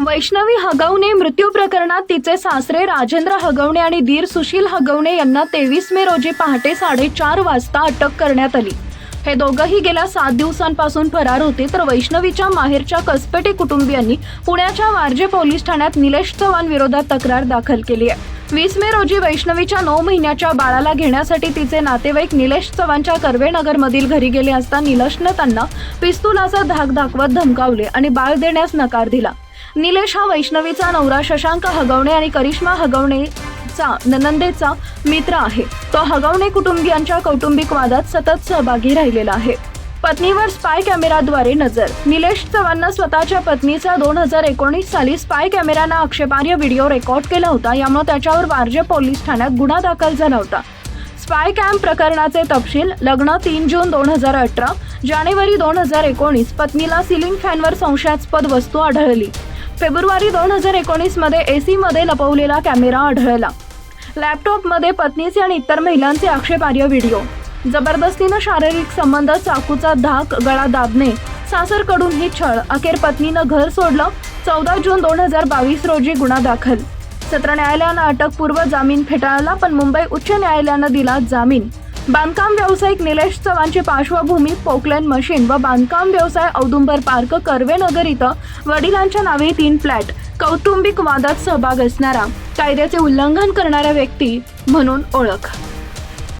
वैष्णवी हगवणे मृत्यू प्रकरणात तिचे सासरे राजेंद्र हगवणे आणि दीर सुशील हगवणे यांना तेवीस मे रोजी पहाटे साडेचार वाजता अटक करण्यात आली. हे दोघंही गेल्या सात दिवसांपासून फरार होते तर वैष्णवीच्या माहेरच्या कसपेटे कुटुंबियांनी पुण्याच्या वारजे पोलीस ठाण्यात निलेश चव्हाण विरोधात तक्रार दाखल केली आहे. वीस मे रोजी वैष्णवीच्या नऊ महिन्याच्या बाळाला घेण्यासाठी तिचे नातेवाईक निलेश चव्हाणच्या कर्वेनगरमधील घरी गेले असता निलेशनं त्यांना पिस्तुलाचा धाक दाखवत धमकावले आणि बाळ देण्यास नकार दिला. निलेश हा वैष्णवीचा नवरा. शशांक हगवणे आणि करिश्मा हगवणेचा ननंदेचा मित्र आहे. तो हगवणे कुटुंबियांच्या कौटुंबिक वादात सतत सहभागी राहिलेला आहे. पत्नीवर स्पाय कॅमेराद्वारे नजर. निलेश चव्हाणनं स्वतःच्या पत्नीचा दोन हजार एकोणीस साली स्पाय कॅमेरानं आक्षेपार्ह व्हिडिओ रेकॉर्ड केला होता. यामुळे त्याच्यावर वारजे पोलीस ठाण्यात गुन्हा दाखल झाला होता. स्पाय कॅम्प प्रकरणाचे तपशील लग्न तीन जून दोन हजार अठरा जानेवारी दोन हजार एकोणीस. पत्नीला सिलिंग फॅनवर संशयास्पद वस्तू आढळली. फेब्रुवारी दोन हजार एकोणीसमध्ये ए सीमध्ये लपवलेला कॅमेरा आढळला. लॅपटॉपमध्ये पत्नीचे आणि इतर महिलांचे आक्षेपार्ह व्हिडिओ. जबरदस्तीनं शारीरिक संबंध चाकूचा धाक गळा दाबणे सासरकडून ही छळ अखेर पत्नीनं घर सोडलं चौदा जून दोन हजार बावीस रोजी गुन्हा दाखल. सत्र न्यायालयानं अटकपूर्व जामीन फेटाळला पण मुंबई उच्च न्यायालयानं दिला जामीन. बांधकाम व्यावसायिक निलेश चव्हाणची पार्श्वभूमी पोकलॅन मशीन व बांधकाम व्यवसाय औदुंबर पार्क कर्वेनगर इथं वडिलांच्या नावे तीन फ्लॅट. कौटुंबिक वादात सहभाग असणारा कायद्याचे उल्लंघन करणाऱ्या व्यक्ती म्हणून ओळख.